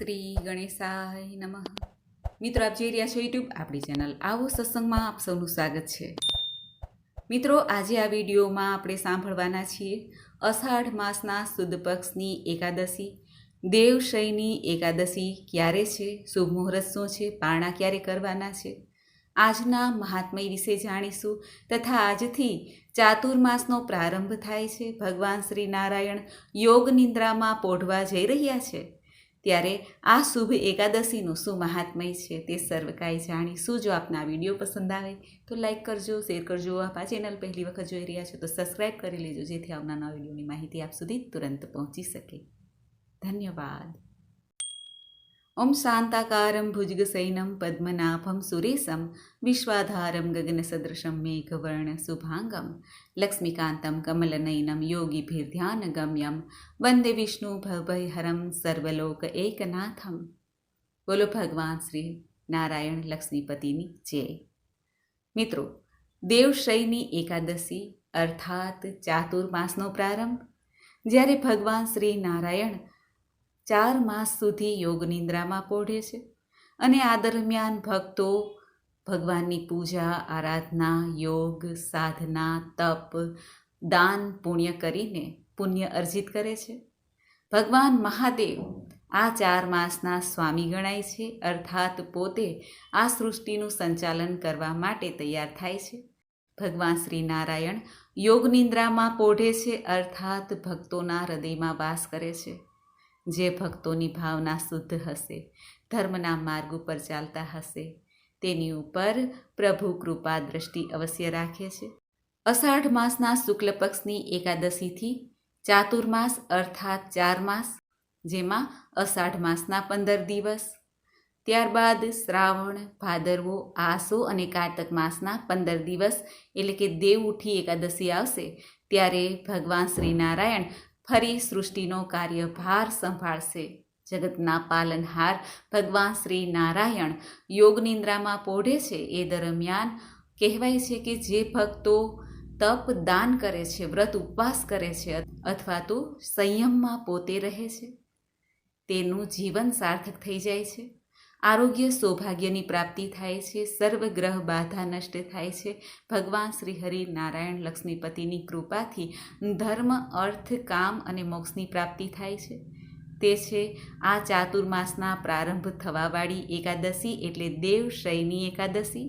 શ્રી ગણેશાય નમઃ. મિત્રો, આપ જોઈ રહ્યા છો યુટ્યુબ આપણી ચેનલ આવો સત્સંગમાં આપ સૌનું સ્વાગત છે. મિત્રો, આજે આ વિડીયોમાં આપણે સાંભળવાના છીએ અષાઢ માસના સુદ પક્ષની એકાદશી. દેવશયની એકાદશી ક્યારે છે? શુભ મુહૂર્ત શું છે? પારણા ક્યારે કરવાના છે? આજના મહાત્મય વિશે જાણીશું તથા આજથી ચાતુર્માસનો પ્રારંભ થાય છે. ભગવાન શ્રી નારાયણ યોગ નિંદ્રામાં પોઢવા જઈ રહ્યા છે. ત્યારે આ શુભ એકાદશીનું શું મહાત્મય છે તે સર્વકાય જાણી જાણીશું જો આપને વીડિયો પસંદ આવે તો લાઈક કરજો, શેર કરજો, આપ આ ચેનલ પહેલી વખત જોઈ રહ્યા છો તો સબસ્ક્રાઈબ કરી લેજો જેથી આવનારા વિડીયોની માહિતી આપ સુધી તુરંત પહોંચી શકે. ધન્યવાદ. ઓમ શાંતાકારમ ભુજગસૈનમ પદ્મનાભમ સુરેશમ વિશ્વાધારમ ગગનસદૃશમ મેઘવર્ણ શુભાંગમ લક્ષ્મીકાંતમ કમલનયનમ યોગીભિર્ધ્યાનગમ્યમ વંદે વિષ્ણુ ભવભયહરમ સર્વલોક એકનાથમ બોલો ભગવાન શ્રી નારાયણ લક્ષ્મીપતિની જય મિત્રો દેવશયની એકાદશી અર્થાત ચાતુર્માસનો પ્રારંભ જ્યારે ભગવાન શ્રી નારાયણ ચાર માસ સુધી યોગ નિંદ્રામાં પોઢે છે અને આ દરમિયાન ભક્તો ભગવાનની પૂજા, આરાધના, યોગ, સાધના, તપ, દાન પુણ્ય કરીને પુણ્ય અર્જિત કરે છે. ભગવાન મહાદેવ આ ચાર માસના સ્વામી ગણાય છે, અર્થાત પોતે આ સૃષ્ટિનું સંચાલન કરવા માટે તૈયાર થાય છે. ભગવાન શ્રી નારાયણ યોગ નિંદ્રામાં પોઢે છે, અર્થાત ભક્તોના હૃદયમાં વાસ કરે છે. જે ભક્તોની ભાવના શુદ્ધ હશે, ધર્મના માર્ગ ઉપર ચાલતા હશે, તેની ઉપર પ્રભુ કૃપા દ્રષ્ટિ અવશ્ય રાખે છે. અષાઢ માસના શુક્લ પક્ષની એકાદશીથી ચાતુર્માસ અર્થાત ચાર માસ, જેમાં અષાઢ માસના પંદર દિવસ, ત્યારબાદ શ્રાવણ, ભાદરવો, આસો અને કારતક માસના પંદર દિવસ એટલે કે દેવ ઉઠી એકાદશી આવશે, ત્યારે ભગવાન શ્રી નારાયણ ફરી સૃષ્ટિનો કાર્યભાર સંભાળશે. જગતના પાલનહાર ભગવાન શ્રી નારાયણ યોગ નિંદ્રામાં પોઢે છે. એ દરમિયાન કહેવાય છે કે જે ભક્તો તપ દાન કરે છે, વ્રત ઉપવાસ કરે છે અથવા તો સંયમમાં પોતે રહે છે, તેનું જીવન સાર્થક થઈ જાય છે. આરોગ્ય સૌભાગ્યની પ્રાપ્તિ થાય છે સર્વગ્રહ બાધા નષ્ટ થાય છે. ભગવાન શ્રી હરિ નારાયણ લક્ષ્મીપતિની કૃપાથી ધર્મ, અર્થ, કામ અને મોક્ષની પ્રાપ્તિ થાય છે. તે છે, આ ચાતુર્માસના પ્રારંભ થવાવાળી એકાદશી એટલે દેવશયની એકાદશી,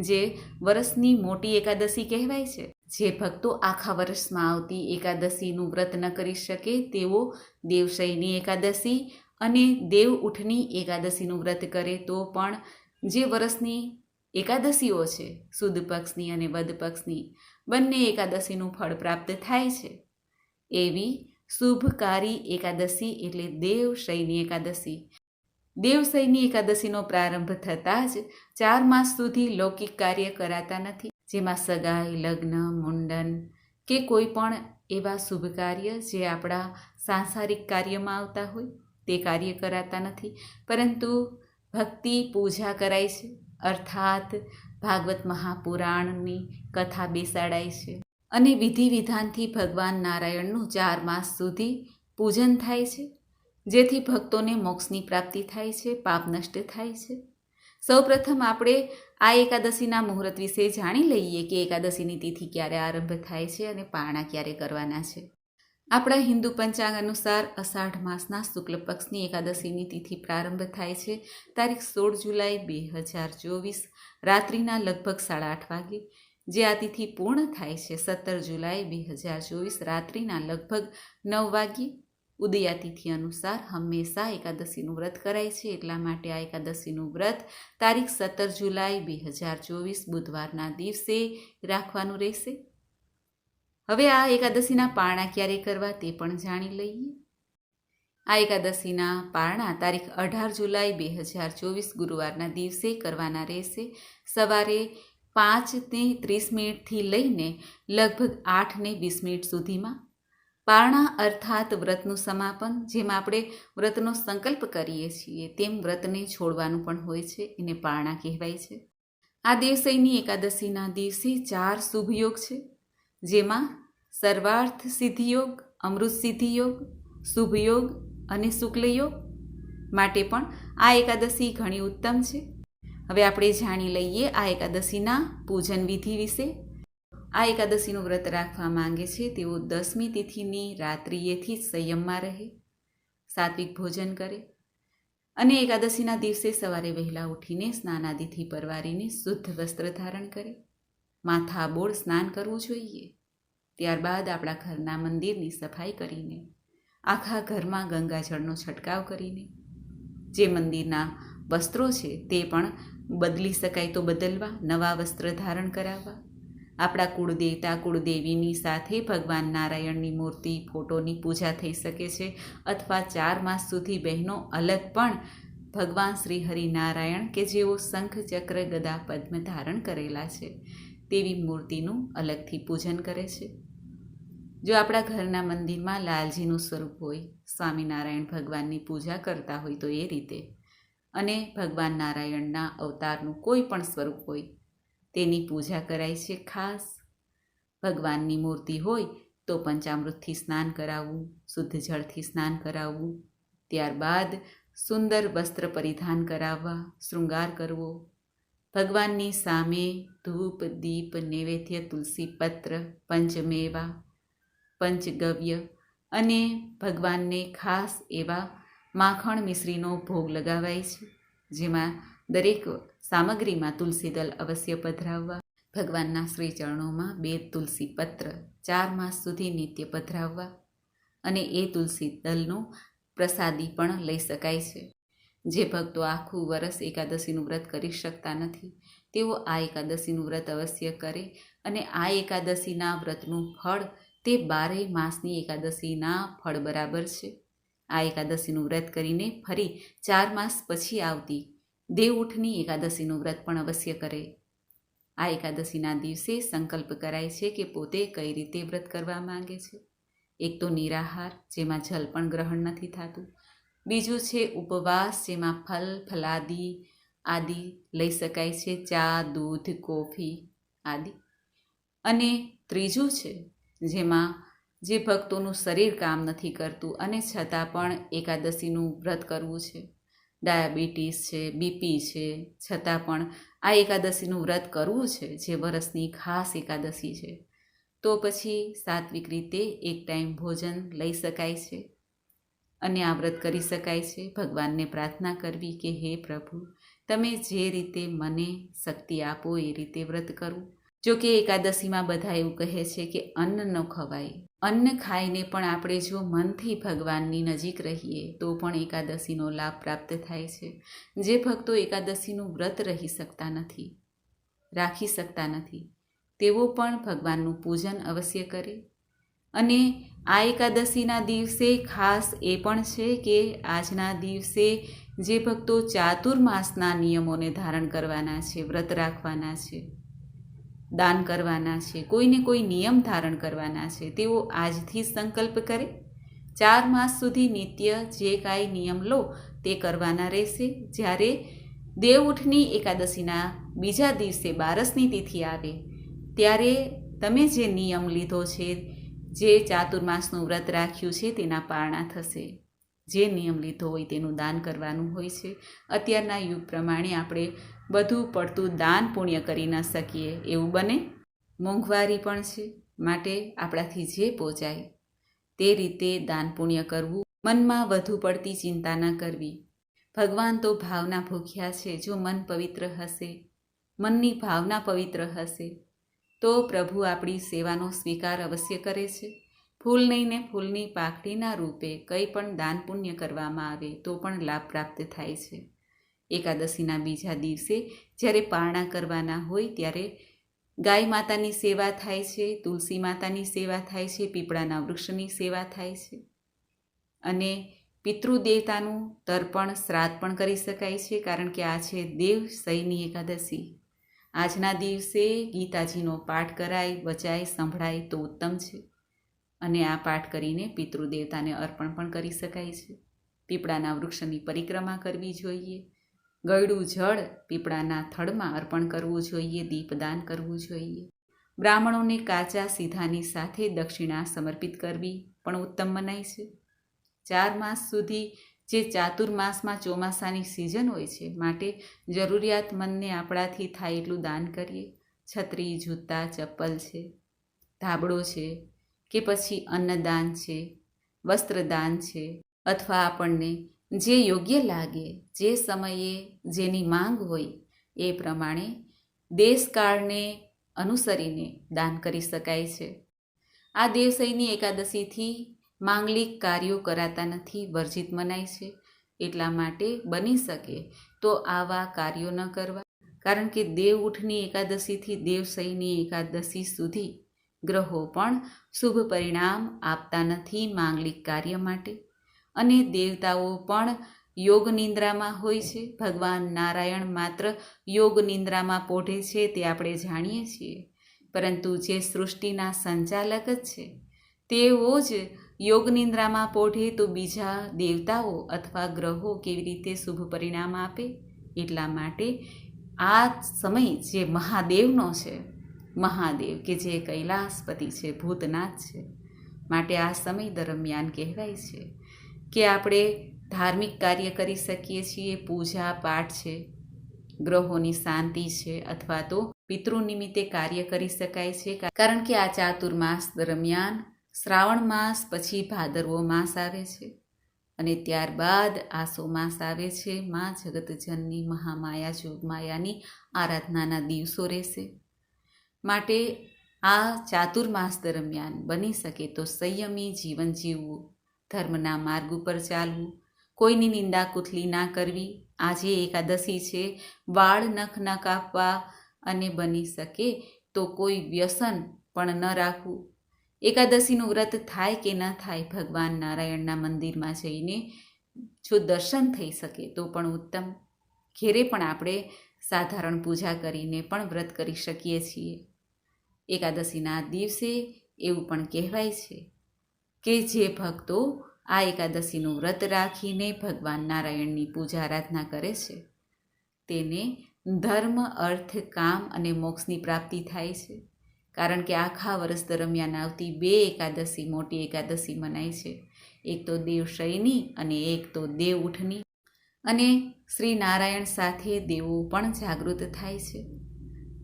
જે વર્ષની મોટી એકાદશી કહેવાય છે. જે ભક્તો આખા વર્ષમાં આવતી એકાદશીનું વ્રત ન કરી શકે તેઓ દેવશયની એકાદશી અને દેવ ઉઠની એકાદશીનું વ્રત કરે, તો પણ જે વર્ષની એકાદશીઓ છે, સુદ પક્ષની અને વદ પક્ષની, બંને એકાદશીનું ફળ પ્રાપ્ત થાય છે. એવી શુભકારી એકાદશી એટલે દેવશયની એકાદશી. દેવશયની એકાદશીનો પ્રારંભ થતાં જ ચાર માસ સુધી લૌકિક કાર્ય કરાતા નથી. જેમાં સગાઈ, લગ્ન, મુંડન કે કોઈ પણ એવા શુભ કાર્ય જે આપણા સાંસારિક કાર્યમાં આવતા હોય. તે કાર્ય કરાતા નથી. પરંતુ ભક્તિ પૂજા કરાય છે. અર્થાત ભાગવત મહાપુરાણની કથા બેસાડાય છે. અને વિધિ વિધાનથી ભગવાન નારાયણનું ચાર માસ સુધી પૂજન થાય છે. જેથી ભક્તોને મોક્ષની પ્રાપ્તિ થાય છે, પાપ નષ્ટ થાય છે. સૌપ્રથમ આપણે આ એકાદશીના મુહૂર્ત વિશે જાણી લઈએ કે એકાદશીની તિથિ ક્યારે આરંભ થાય છે અને પારણા ક્યારે કરવાના છે. આપણા હિન્દુ પંચાંગ અનુસાર અષાઢ માસના શુક્લ પક્ષની એકાદશીની તિથિ પ્રારંભ થાય છે. તારીખ સોળ જુલાઈ બે હજાર ચોવીસ, રાત્રિના લગભગ સાડા આઠ વાગે. જે આ તિથિ પૂર્ણ થાય છે, સત્તર જુલાઈ બે હજાર ચોવીસ, રાત્રિના લગભગ નવ વાગ્યે ઉદયાતિથિ અનુસાર હંમેશા એકાદશીનું વ્રત કરાય છે. એટલા માટે આ એકાદશીનું વ્રત તારીખ સત્તર જુલાઈ બે હજાર ચોવીસ બુધવારના દિવસે રાખવાનું રહેશે. હવે આ એકાદશીના પારણા ક્યારે કરવા તે પણ જાણી લઈએ. આ એકાદશીના પારણા તારીખ અઢાર જુલાઈ બે હજાર ચોવીસ ગુરુવારના દિવસે કરવાના રહેશે. સવારે પાંચ ને ત્રીસ મિનિટથી લઈને લગભગ આઠ ને વીસ મિનિટ સુધીમાં. પારણા અર્થાત વ્રતનું સમાપન, જેમ આપણે વ્રતનો સંકલ્પ કરીએ છીએ, તેમ વ્રતને છોડવાનું પણ હોય છે, એને પારણા કહેવાય છે. આ દિવસેની એકાદશીના દિવસે ચાર શુભ યોગ છે. જેમાં સર્વાર્થ સિદ્ધિયોગ અમૃત સિદ્ધિયોગ શુભ યોગ અને શુક્લ યોગ માટે પણ આ એકાદશી ઘણી ઉત્તમ છે. હવે આપણે જાણી લઈએ આ એકાદશીના પૂજન વિધિ વિશે. આ એકાદશીનું વ્રત રાખવા માંગે છે તેઓ દસમી તિથિની રાત્રિએથી જ સંયમમાં રહે, સાત્વિક ભોજન કરે અને એકાદશીના દિવસે સવારે વહેલા ઉઠીને સ્નાનાદિથી પરવારીને શુદ્ધ વસ્ત્ર ધારણ કરે. માથા બોળ સ્નાન કરવું જોઈએ. ત્યારબાદ આપણા ઘરના મંદિરની સફાઈ કરીને, આખા ઘરમાં ગંગાજળનો છંટકાવ કરીને. જે મંદિરના વસ્ત્રો છે તે પણ બદલી શકાય તો બદલવા, નવા વસ્ત્ર ધારણ કરાવવા. આપણા કુળદેવતા કુળદેવીની સાથે ભગવાન નારાયણની મૂર્તિ, ફોટોની પૂજા થઈ શકે છે અથવા ચાર માસ સુધી બહેનો અલગ પણ ભગવાન શ્રી હરિનારાયણ કે જેઓ શંખ ચક્ર ગદા પદ્મ ધારણ કરેલા છે. તેવી મૂર્તિનું અલગથી પૂજન કરે છે. જો આપણા ઘરના મંદિરમાં લાલજીનું સ્વરૂપ હોય, સ્વામિનારાયણ ભગવાનની પૂજા કરતા હોય તો એ રીતે. અને ભગવાન નારાયણના અવતારનું કોઈ પણ સ્વરૂપ હોય, તેની પૂજા કરાય છે ખાસ. ભગવાનની મૂર્તિ હોય તો પંચામૃતથી સ્નાન કરાવવું, શુદ્ધ જળથી સ્નાન કરાવવું, ત્યારબાદ સુંદર વસ્ત્ર પરિધાન કરાવવા, શૃંગાર કરવો ભગવાનની સામે ધૂપ, દીપ, નૈવેદ્ય, તુલસી પત્ર, પંચમેવા, પંચગવ્ય અને ભગવાનને ખાસ એવા માખણ મિશ્રીનો ભોગ લગાવાય છે, જેમાં દરેક સામગ્રીમાં તુલસી દલ અવશ્ય પધરાવવા, ભગવાનના શ્રી ચરણોમાં બે તુલસી પત્ર, ચાર માસ સુધી નિત્ય પધરાવવા અને એ તુલસી દલનો પ્રસાદી પણ લઈ શકાય છે. જે ભક્તો આખું વરસ એકાદશીનું વ્રત કરી શકતા નથી, તેઓ આ એકાદશીનું વ્રત અવશ્ય કરે અને આ એકાદશીના વ્રતનું ફળ તે બારેય માસની એકાદશીના ફળ બરાબર છે. આ એકાદશીનું વ્રત કરીને ફરી ચાર માસ પછી આવતી દેવ ઉઠની એકાદશીનું વ્રત પણ અવશ્ય કરે. આ એકાદશીના દિવસે સંકલ્પ કરાય છે કે પોતે કઈ રીતે વ્રત કરવા માંગે છે. એક તો નિરાહાર, જેમાં જલ પણ ગ્રહણ નથી થતું બીજું છે ઉપવાસ, જેમાં ફલ, ફલાદી આદિ લઈ શકાય છે, ચા, દૂધ, કોફી આદિ. અને ત્રીજું છે જેમાં જે ભક્તોનું શરીર કામ નથી કરતું અને છતાં પણ એકાદશીનું વ્રત કરવું છે. ડાયાબિટીસ છે, બીપી છે, છતાં પણ આ એકાદશીનું વ્રત કરવું છે, જે વરસની ખાસ એકાદશી છે. તો પછી સાત્વિક રીતે એક ટાઈમ ભોજન લઈ શકાય છે. અને આ વ્રત કરી શકાય છે. ભગવાનને પ્રાર્થના કરવી કે, હે પ્રભુ, તમે જે રીતે મને શક્તિ આપો એ રીતે વ્રત કરું. જો કે એકાદશીમાં બધા એવું કહે છે કે, અન્ન ન ખવાય. અન્ન ખાઈને પણ આપણે જો મનથી ભગવાનની નજીક રહીએ, તો પણ એકાદશીનો લાભ પ્રાપ્ત થાય છે. જે ભક્તો એકાદશીનું વ્રત રહી શકતા નથી, રાખી શકતા નથી, તેઓ પણ ભગવાનનું પૂજન અવશ્ય કરે. અને આ એકાદશીના દિવસે ખાસ એ પણ છે કે આજના દિવસે જે ભક્તો ચાતુર્માસના નિયમોને ધારણ કરવાના છે, વ્રત રાખવાના છે, દાન કરવાના છે, કોઈને કોઈ નિયમ ધારણ કરવાના છે, તેઓ આજથી સંકલ્પ કરે. ચાર માસ સુધી નિત્ય જે કાંઈ નિયમ લો તે કરવાના રહેશે. જ્યારે દેવઉઠની એકાદશીના બીજા દિવસે બારસની તિથિ આવે, ત્યારે તમે જે નિયમ લીધો છે જે ચાતુર્માસનું વ્રત રાખ્યું છે તેના પારણા થશે. જે નિયમ લીધો હોય તેનું દાન કરવાનું હોય છે. અત્યારના યુગ પ્રમાણે આપણે બધું પડતું દાન પુણ્ય કરી ન શકીએ. એવું બને? મોંઘવારી પણ છે. માટે આપણાથી જે પહોંચાય તે રીતે દાન પુણ્ય કરવું મનમાં વધુ પડતી ચિંતા ન કરવી. ભગવાન તો ભાવના ભૂખ્યા છે. જો મન પવિત્ર હશે, મનની ભાવના પવિત્ર હશે તો પ્રભુ આપણી સેવાનો સ્વીકાર અવશ્ય કરે છે. ફૂલ નહીં ને ફૂલની પાખડીના રૂપે કંઈ પણ દાન પુણ્ય કરવામાં આવે તો પણ લાભ પ્રાપ્ત થાય છે. એકાદશીના બીજા દિવસે જ્યારે પારણા કરવાના હોય ત્યારે ગાય માતાની સેવા થાય છે, તુલસી માતાની સેવા થાય છે, પીપળાના વૃક્ષની સેવા થાય છે. અને પિતૃદેવતાનું તર્પણ, શ્રાદ્ધ પણ કરી શકાય છે કારણ કે આ છે દેવ સૈની એકાદશી. આજના દિવસે ગીતાજીનો પાઠ કરાય, વચાય, સંભળાય તો ઉત્તમ છે. અને આ પાઠ કરીને પિતૃદેવતાને અર્પણ પણ કરી શકાય છે. પીપળાના વૃક્ષની પરિક્રમા કરવી જોઈએ. ગળ્યું જળ પીપળાના થડમાં અર્પણ કરવું જોઈએ, દીપદાન કરવું જોઈએ. બ્રાહ્મણોને કાચા સીધાની સાથે દક્ષિણા સમર્પિત કરવી પણ ઉત્તમ મનાય છે. ચાર માસ સુધી જે ચાતુર્માસમાં ચોમાસાની સિઝન હોય છે, માટે જરૂરિયાતમંદને આપણાથી થાય એટલું દાન કરીએ. છત્રી, જૂતા, ચપ્પલ છે, ધાબળો છે કે પછી અન્નદાન છે, વસ્ત્રદાન છે, અથવા આપણને જે યોગ્ય લાગે, જે સમયે જેની માંગ હોય એ પ્રમાણે દેશકાળને અનુસરીને દાન કરી શકાય છે. આ દેવસઈની એકાદશીથી માંગલિક કાર્યો કરાતા નથી, વર્જિત મનાય છે. એટલા માટે બની શકે તો આવા કાર્યો ન કરવા. કારણ કે દેવ ઉઠની એકાદશીથી દેવસઈની એકાદશી સુધી ગ્રહો પણ શુભ પરિણામ આપતા નથી માંગલિક કાર્ય માટે. અને દેવતાઓ પણ યોગ નિંદ્રામાં હોય છે. ભગવાન નારાયણ માત્ર યોગ નિંદ્રામાં પોઢે છે તે આપણે જાણીએ છીએ. પરંતુ જે સૃષ્ટિના સંચાલક જ છે, તેઓ જ યોગ નિંદ્રામાં પોઢે તો બીજા દેવતાઓ અથવા ગ્રહો કેવી રીતે શુભ પરિણામ આપે? એટલા માટે આ સમય જે મહાદેવનો છે, મહાદેવ કે જે કૈલાસપતિ છે, ભૂતનાથ છે, માટે આ સમય દરમિયાન કહેવાય છે કે આપણે ધાર્મિક કાર્ય કરી શકીએ છીએ, પૂજા પાઠ છે, ગ્રહોની શાંતિ છે અથવા તો પિતૃ નિમિત્તે કાર્ય કરી શકાય છે. કારણ કે આ ચાતુર્માસ દરમિયાન શ્રાવણ માસ પછી ભાદરવો માસ આવે છે અને ત્યારબાદ આસો માસ આવે છે. મા જગતજનની મહામાયા, જોગમાયાની આરાધનાના દિવસો રહેશે. માટે આ ચાતુર્માસ દરમિયાન બની શકે તો સંયમી જીવન જીવવું, ધર્મના માર્ગ ઉપર ચાલવું, કોઈની નિંદા કુથલી ના કરવી, આજે એકાદશી છે, વાળ નખ ન કાપવા અને બની શકે તો કોઈ વ્યસન પણ ન રાખવું. એકાદશીનું વ્રત થાય કે ન થાય ભગવાન નારાયણના મંદિરમાં જઈને જો દર્શન થઈ શકે તો પણ ઉત્તમ. ઘેરે પણ આપણે સાધારણ પૂજા કરીને પણ વ્રત કરી શકીએ છીએ. એકાદશીના દિવસે એવું પણ કહેવાય છે કે જે ભક્તો આ એકાદશીનું વ્રત રાખીને ભગવાન નારાયણની પૂજા આરાધના કરે છે, તેને ધર્મ, અર્થ, કામ અને મોક્ષની પ્રાપ્તિ થાય છે. કારણ કે આખા વર્ષ દરમિયાન આવતી બે એકાદશી મોટી એકાદશી મનાય છે. એક તો દેવશયની અને એક તો દેવ ઉઠની. અને શ્રી નારાયણ સાથે દેવો પણ જાગૃત થાય છે.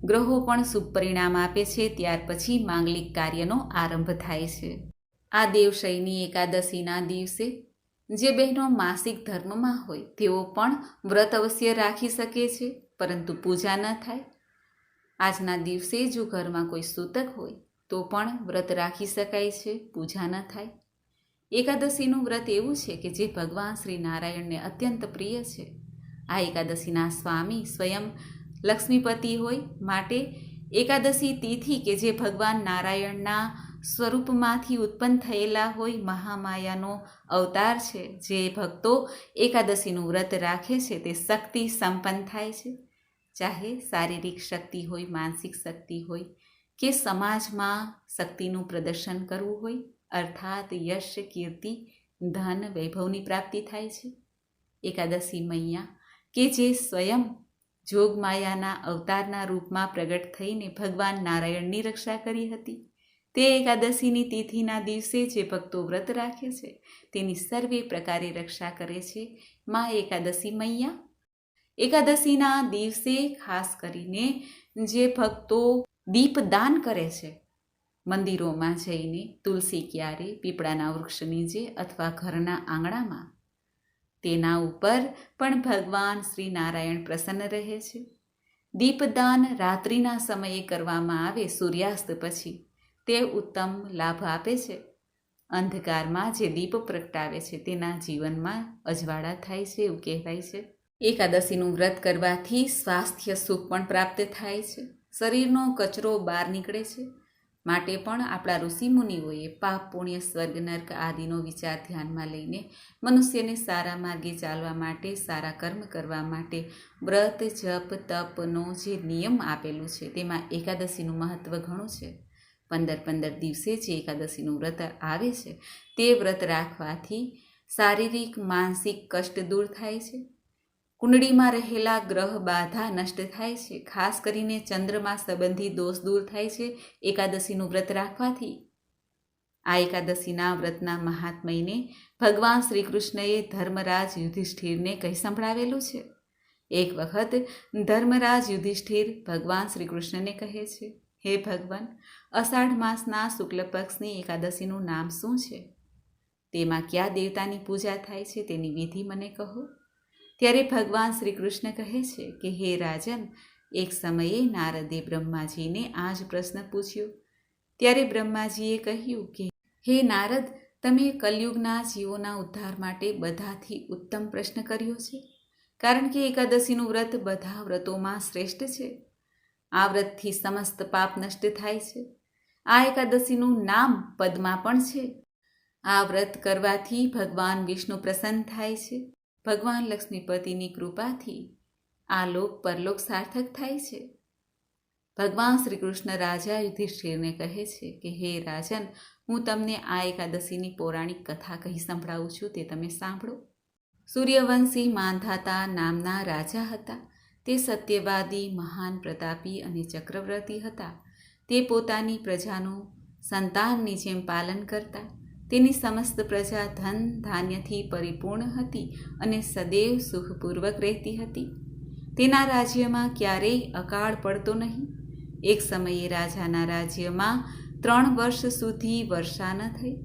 ગ્રહો પણ સુપરિણામ આપે છે, ત્યાર પછી માંગલિક કાર્યનો આરંભ થાય છે. આ દેવશયની એકાદશીના દિવસે જે બહેનો માસિક ધર્મમાં હોય તેઓ પણ વ્રત અવશ્ય રાખી શકે છે, પરંતુ પૂજા ન થાય. આજના દિવસે જો ઘરમાં કોઈ સૂતક હોય, તો પણ વ્રત રાખી શકાય છે, પૂજા ન થાય. એકાદશીનું વ્રત એવું છે કે જે ભગવાન શ્રી નારાયણને અત્યંત પ્રિય છે. આ એકાદશીના સ્વામી સ્વયં લક્ષ્મીપતિ હોય માટે એકાદશી તિથિ કે જે ભગવાન નારાયણના સ્વરૂપમાંથી ઉત્પન્ન થયેલા હોય મહામાયાનો અવતાર છે, જે ભક્તો એકાદશીનું વ્રત રાખે છે, તે શક્તિ સંપન્ન થાય છે. ચાહે શારીરિક શક્તિ હોય, માનસિક શક્તિ હોય, કે સમાજમાં શક્તિનું પ્રદર્શન કરવું હોય, અર્થાત યશ, કીર્તિ, ધન, વૈભવની પ્રાપ્તિ થાય છે. એકાદશી મૈયા, કે જે સ્વયં જોગમાયાના અવતારના રૂપમાં પ્રગટ થઈને ભગવાન નારાયણની રક્ષા કરી હતી. તે એકાદશીની તિથિના દિવસે જે ભક્તો વ્રત રાખે છે, તેની સર્વે પ્રકારે રક્ષા કરે છે. માં એકાદશી મૈયા એકાદશીના દિવસે ખાસ કરીને જે ભક્તો દીપદાન કરે છે, મંદિરોમાં જઈને તુલસી ક્યારે, પીપળાના વૃક્ષ જે અથવા ઘરના આંગણામાં, તેના ઉપર પણ ભગવાન શ્રી નારાયણ પ્રસન્ન રહે છે. દીપદાન રાત્રિના સમયે કરવામાં આવે સૂર્યાસ્ત પછી તે ઉત્તમ લાભ આપે છે. અંધકારમાં જે દીપ પ્રગટાવે છે તેના જીવનમાં અજવાળા થાય છે એવું કહેવાય છે. એકાદશીનું વ્રત કરવાથી સ્વાસ્થ્ય સુખ પણ પ્રાપ્ત થાય છે. શરીરનો કચરો બહાર નીકળે છે. માટે પણ આપણા ઋષિમુનિઓએ પાપ, પુણ્ય, સ્વર્ગ, નર્ક આદિનો વિચાર ધ્યાનમાં લઈને મનુષ્યને સારા માર્ગે ચાલવા માટે, સારા કર્મ કરવા માટે વ્રત, જપ, તપનો જે નિયમ આપેલું છે તેમાં એકાદશીનું મહત્ત્વ ઘણું છે. પંદર પંદર દિવસે જે એકાદશીનું વ્રત આવે છે તે વ્રત રાખવાથી શારીરિક, માનસિક કષ્ટ દૂર થાય છે. કુંડળીમાં રહેલા ગ્રહ બાધા નષ્ટ થાય છે. ખાસ કરીને ચંદ્રમાં સંબંધી દોષ દૂર થાય છે. એકાદશીનું વ્રત રાખવાથી. આ એકાદશીના વ્રતના મહાત્મયને ભગવાન શ્રી કૃષ્ણએ ધર્મરાજ યુધિષ્ઠિરને કહી સંભળાવેલું છે. એક વખત ધર્મરાજ યુધિષ્ઠિર ભગવાન શ્રી કૃષ્ણને કહે છે, હે ભગવાન, અષાઢ માસના શુક્લ પક્ષની એકાદશીનું નામ શું છે? તેમાં કયા દેવતાની પૂજા થાય છે તેની વિધિ મને કહો. ત્યારે ભગવાન શ્રી કૃષ્ણ કહે છે કે, હે રાજન, એક સમયે નારદે બ્રહ્માજીને આ જ પ્રશ્ન પૂછ્યો. ત્યારે બ્રહ્માજીએ કહ્યું કે, હે નારદ, તમે કલયુગના જીવોના ઉદ્ધાર માટે બધાથી ઉત્તમ પ્રશ્ન કર્યો છે. કારણ કે એકાદશીનું વ્રત બધા વ્રતોમાં શ્રેષ્ઠ છે. આ વ્રતથી સમસ્ત પાપ નષ્ટ થાય છે. આ એકાદશીનું નામ પદ્મા પણ છે. આ વ્રત કરવાથી ભગવાન વિષ્ણુ પ્રસન્ન થાય છે. ભગવાન લક્ષ્મીપતિની કૃપાથી આ લોક પરલોક સાર્થક થાય છે. ભગવાન શ્રી કૃષ્ણ રાજા યુધિષ્ઠિરને કહે છે કે, હે રાજન, હું તમને આ એકાદશીની પૌરાણિક કથા કહી સંભળાવું છું, તે તમે સાંભળો. સૂર્યવંશી માંધાતા નામના રાજા હતા. તે સત્યવાદી, મહાન પ્રતાપી અને ચક્રવર્તી હતા. તે પોતાની પ્રજાનું સંતાનની જેમ પાલન કરતા તેની સમસ્ત પ્રજા ધન ધાન્યથી પરિપૂર્ણ હતી અને સદૈવ સુખપૂર્વક રહેતી હતી. તેના રાજ્યમાં ક્યારેય અકાળ પડતો નહીં. એક સમયે રાજાના રાજ્યમાં ત્રણ વર્ષ સુધી વર્ષા ન થઈ.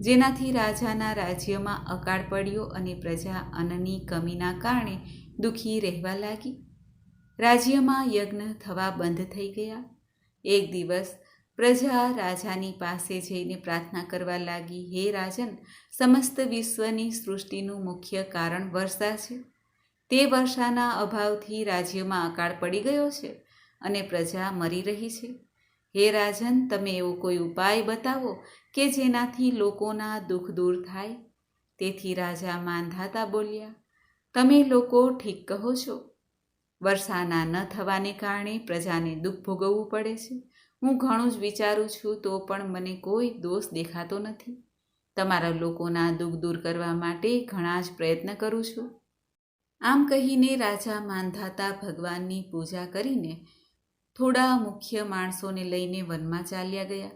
જેનાથી રાજાના રાજ્યમાં અકાળ પડ્યો અને પ્રજા અન્નની કમીના કારણે દુઃખી રહેવા લાગી. રાજ્યમાં યજ્ઞ થવા બંધ થઈ ગયા. એક દિવસ પ્રજા રાજાની પાસે જઈને પ્રાર્થના કરવા લાગી, હે રાજન, સમસ્ત વિશ્વની સૃષ્ટિનું મુખ્ય કારણ વર્ષા છે. તે વર્ષાના અભાવથી રાજ્યમાં અકાળ પડી ગયો છે અને પ્રજા મરી રહી છે. હે રાજન, તમે એવો કોઈ ઉપાય બતાવો કે જેનાથી લોકોના દુઃખ દૂર થાય? તેથી રાજા માંધાતા બોલ્યા, તમે લોકો ઠીક કહો છો. વર્ષાના ન થવાને કારણે પ્રજાને દુઃખ ભોગવવું પડે છે. હું ઘણું જ વિચારું છું તો પણ મને કોઈ દોષ દેખાતો નથી. તમારા લોકોના દુઃખ દૂર કરવા માટે ઘણા જ પ્રયત્ન કરું છું. આમ કહીને રાજા માંધાતા ભગવાનની પૂજા કરીને થોડા મુખ્ય માણસોને લઈને વનમાં ચાલ્યા ગયા.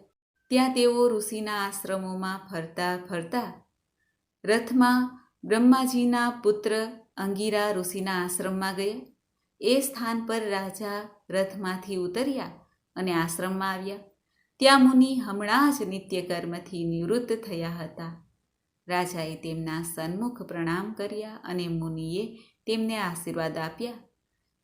ત્યાં તેઓ ઋષિના આશ્રમોમાં ફરતા ફરતા રથમાં બ્રહ્માજીના પુત્ર અંગીરા ઋષિના આશ્રમમાં ગયા. એ સ્થાન પર રાજા રથમાંથી ઉતર્યા. અને આશ્રમમાં આવ્યા. ત્યાં મુનિ હમણાં જ નિત્યકર્મથી નિવૃત્ત થયા હતા. રાજાએ તેમના સન્મુખ પ્રણામ કર્યા અને મુનિએ તેમને આશીર્વાદ આપ્યા.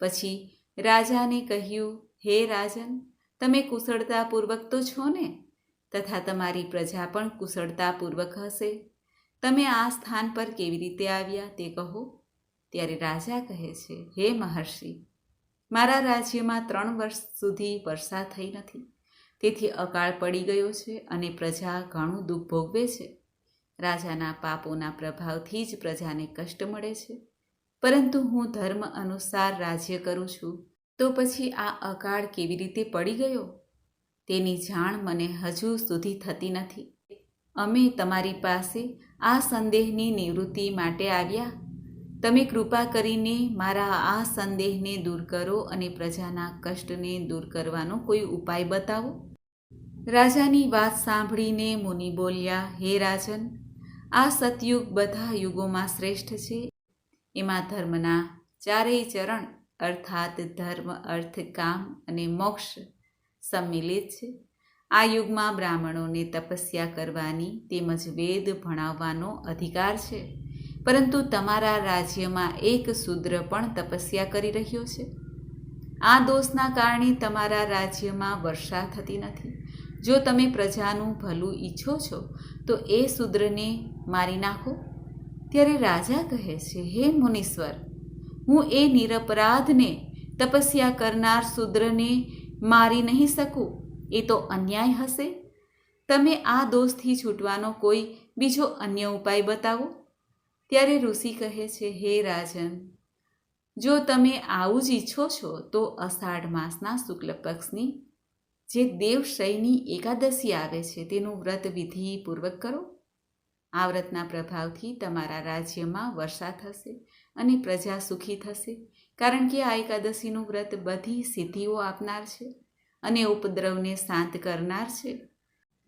પછી રાજાને કહ્યું, હે રાજન, તમે કુશળતાપૂર્વક તો છો ને? તથા તમારી પ્રજા પણ કુશળતાપૂર્વક હશે. તમે આ સ્થાન પર કેવી રીતે આવ્યા તે કહો. ત્યારે રાજા કહે છે, હે મહર્ષિ મારા રાજ્યમાં ત્રણ વર્ષ સુધી વરસાદ થઈ નથી. તેથી અકાળ પડી ગયો છે અને પ્રજા ઘણું દુઃખ ભોગવે છે. રાજાના પાપોના પ્રભાવથી જ પ્રજાને કષ્ટ મળે છે. પરંતુ હું ધર્મ અનુસાર રાજ્ય કરું છું, તો પછી આ અકાળ કેવી રીતે પડી ગયો? તેની જાણ મને હજુ સુધી થતી નથી. અમે તમારી પાસે આ સંદેહની નિવૃત્તિ માટે આવ્યા. તમે કૃપા કરીને મારા આ સંદેહને દૂર કરો અને પ્રજાના કષ્ટને દૂર કરવાનો કોઈ ઉપાય બતાવો? રાજાની વાત સાંભળીને મુનિ બોલ્યા, હે રાજન, આ સતયુગ બધા યુગોમાં શ્રેષ્ઠ છે. એમાં ધર્મના ચારેય ચરણ, અર્થાત ધર્મ, અર્થ, કામ અને મોક્ષ સંમિલિત છે. આ યુગમાં બ્રાહ્મણોને તપસ્યા કરવાની તેમજ વેદ ભણાવવાનો અધિકાર છે. પરંતુ તમારા રાજ્યમાં એક શૂદ્ર પણ તપસ્યા કરી રહ્યો છે. આ દોષના કારણે તમારા રાજ્યમાં વર્ષા થતી નથી. જો તમે પ્રજાનું ભલું ઈચ્છો છો, તો એ શૂદ્રને મારી નાખો. ત્યારે રાજા કહે છે, હે મુનીશ્વર, હું એ નિરપરાધને તપસ્યા કરનાર શૂદ્રને મારી નહીં શકું. એ તો અન્યાય હશે. તમે આ દોષથી છૂટવાનો કોઈ બીજો અન્ય ઉપાય બતાવો. ત્યારે ઋષિ કહે છે, હે રાજન, જો તમે આવું જ ઈચ્છો છો, તો અષાઢ માસના શુક્લ પક્ષની જે દેવશયની એકાદશી આવે છે, તેનું વ્રત વિધિપૂર્વક કરો. આ વ્રતના પ્રભાવથી તમારા રાજ્યમાં વર્ષા થશે અને પ્રજા સુખી થશે, કારણ કે આ એકાદશીનું વ્રત બધી સિદ્ધિઓ આપનાર છે અને ઉપદ્રવને શાંત કરનાર છે.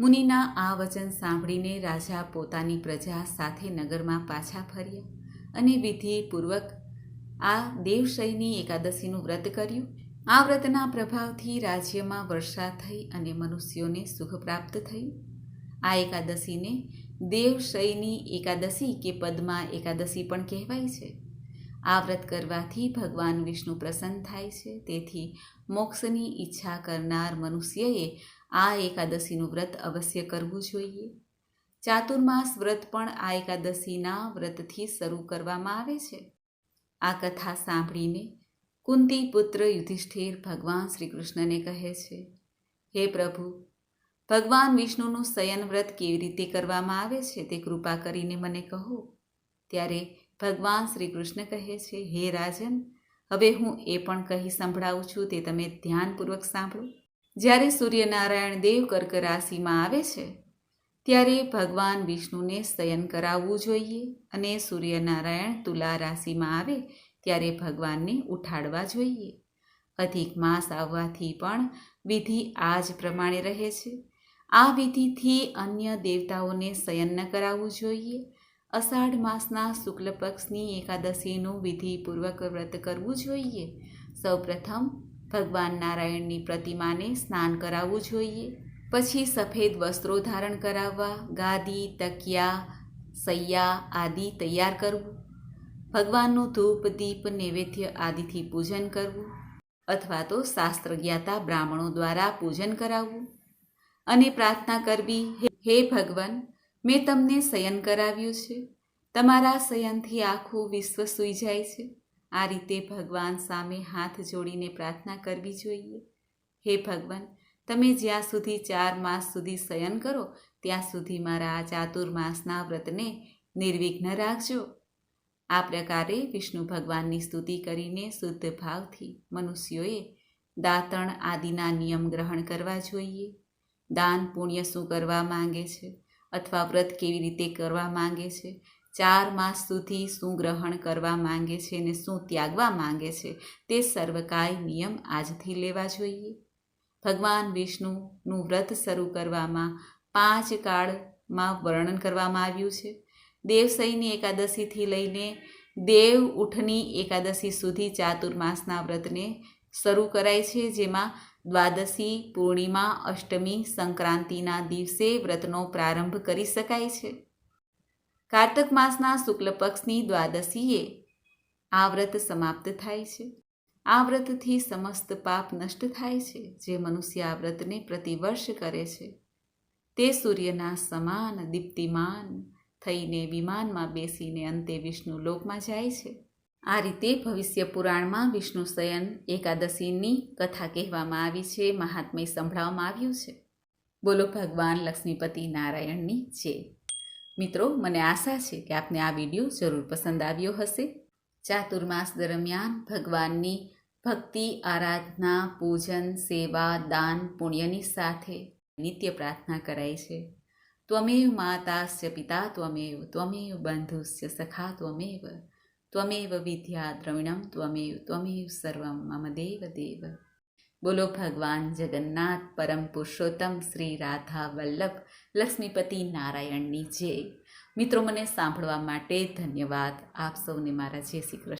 મુનિના આ વચન સાંભળીને રાજા પોતાની પ્રજા સાથે નગરમાં પાછા ફર્યા અને વિધિપૂર્વક આ દેવશયની એકાદશીનું વ્રત કર્યું. આ વ્રતના પ્રભાવથી રાજ્યમાં વર્ષા થઈ અને મનુષ્યોને સુખ પ્રાપ્ત થયું. આ એકાદશીને દેવશયની એકાદશી કે પદ્મા એકાદશી પણ કહેવાય છે. આ વ્રત કરવાથી ભગવાન વિષ્ણુ પ્રસન્ન થાય છે. તેથી મોક્ષની ઈચ્છા કરનાર મનુષ્યએ આ એકાદશીનું વ્રત અવશ્ય કરવું જોઈએ. ચાતુર્માસ વ્રત પણ આ એકાદશીના વ્રતથી શરૂ કરવામાં આવે છે. આ કથા સાંભળીને કુંતી પુત્ર યુધિષ્ઠિર ભગવાન શ્રી કૃષ્ણને કહે છે, હે પ્રભુ, ભગવાન વિષ્ણુનું શયન વ્રત કેવી રીતે કરવામાં આવે છે તે કૃપા કરીને મને કહો. ત્યારે ભગવાન શ્રી કૃષ્ણ કહે છે, હે રાજન, હવે હું એ પણ કહી સંભળાવું છું, તે તમે ધ્યાનપૂર્વક સાંભળો. જ્યારે સૂર્યનારાયણ દેવ કર્ક રાશિમાં આવે છે, ત્યારે ભગવાન વિષ્ણુને શયન કરાવવું જોઈએ અને સૂર્યનારાયણ તુલા રાશિમાં આવે ત્યારે ભગવાનને ઉઠાડવા જોઈએ. અધિક માસ આવવાથી પણ વિધિ આ જ પ્રમાણે રહે છે. આ વિધિથી અન્ય દેવતાઓને શયન ન કરાવવું જોઈએ. અષાઢ માસના શુક્લ પક્ષની એકાદશીનું વિધિપૂર્વક વ્રત કરવું જોઈએ. સૌપ્રથમ ભગવાન નારાયણની પ્રતિમાને સ્નાન કરાવવું જોઈએ. પછી સફેદ વસ્ત્રો ધારણ કરાવવા, ગાદી, તકિયા, સૈયા આદિ તૈયાર કરવું. ભગવાનનું ધૂપ, દીપ, નૈવેદ્ય આદિથી પૂજન કરવું અથવા તો શાસ્ત્ર જ્ઞાતા બ્રાહ્મણો દ્વારા પૂજન કરાવવું. અને પ્રાર્થના કરવી હે ભગવાન, મેં તમને શયન કરાવ્યું છે. તમારા શયનથી આખું વિશ્વ સૂઈ જાય છે. આ રીતે ભગવાન સામે હાથ જોડીને પ્રાર્થના કરવી જોઈએ. હે ભગવાન, તમે જ્યાં સુધી ચાર માસ સુધી શયન કરો, ત્યાં સુધી મારા આ ચાતુર્માસના વ્રતને નિર્વિઘ્ન રાખજો. આ પ્રકારે વિષ્ણુ ભગવાનની સ્તુતિ કરીને શુદ્ધ ભાવથી મનુષ્યોએ દાંતણ આદિના નિયમ ગ્રહણ કરવા જોઈએ. દાન પુણ્ય શું કરવા માંગે છે? અથવા વ્રત કેવી રીતે કરવા માંગે છે? ચાર માસ સુધી શું ગ્રહણ કરવા માંગે છે અને શું ત્યાગવા માંગે છે તે સર્વકાય નિયમ આજથી લેવા જોઈએ. ભગવાન વિષ્ણુનું વ્રત શરૂ કરવામાં પાંચ કાળમાં વર્ણન કરવામાં આવ્યું છે. દેવસઈની એકાદશીથી લઈને દેવ ઉઠની એકાદશી સુધી ચાતુર્માસના વ્રતને શરૂ કરાય છે, જેમાં દ્વાદશી પૂર્ણિમા, અષ્ટમી સંક્રાંતિના દિવસે વ્રતનો પ્રારંભ કરી શકાય છે. કાર્તક માસના શુક્લ પક્ષની દ્વાદશીએ આ વ્રત સમાપ્ત થાય છે. આ વ્રતથી સમસ્ત પાપ નષ્ટ થાય છે, જે મનુષ્ય આ વ્રતને પ્રતિવર્ષ કરે છે. તે સૂર્યના સમાન દીપ્તિમાન થઈને વિમાનમાં બેસીને અંતે વિષ્ણુ લોકમાં જાય છે. આ રીતે ભવિષ્ય પુરાણમાં વિષ્ણુ શયન એકાદશીની કથા કહેવામાં આવી છે, મહાત્મય સંભળાવવામાં આવ્યું છે. બોલો ભગવાન લક્ષ્મીપતિ નારાયણની જય. મિત્રો, મને આશા છે કે આપને આ વીડિયો જરૂર પસંદ આવ્યો હશે. ચાતુર્માસ દરમિયાન ભગવાનની ભક્તિ, આરાધના, પૂજન, સેવા, દાન, પુણ્યની સાથે નિત્ય પ્રાર્થના કરાય છે. ત્વમેવ માતાસ્ય પિતા, ત્વમેવ ત્વમેવ બંધુસ્ય સખા, ત્વમેવ ત્વમેવ વિદ્યા દ્રવિણમ, ત્વમેવ ત્વમેવ સર્વમ, મમ દેવ દેવ. બોલો ભગવાન જગન્નાથ પરમ પુરુષોત્તમ શ્રી રાધા વલ્લભ લક્ષ્મીપતિ નારાયણની જય. મિત્રો, મને સાંભળવા માટે ધન્યવાદ. આપ સૌને મારા જય શ્રી કૃષ્ણ.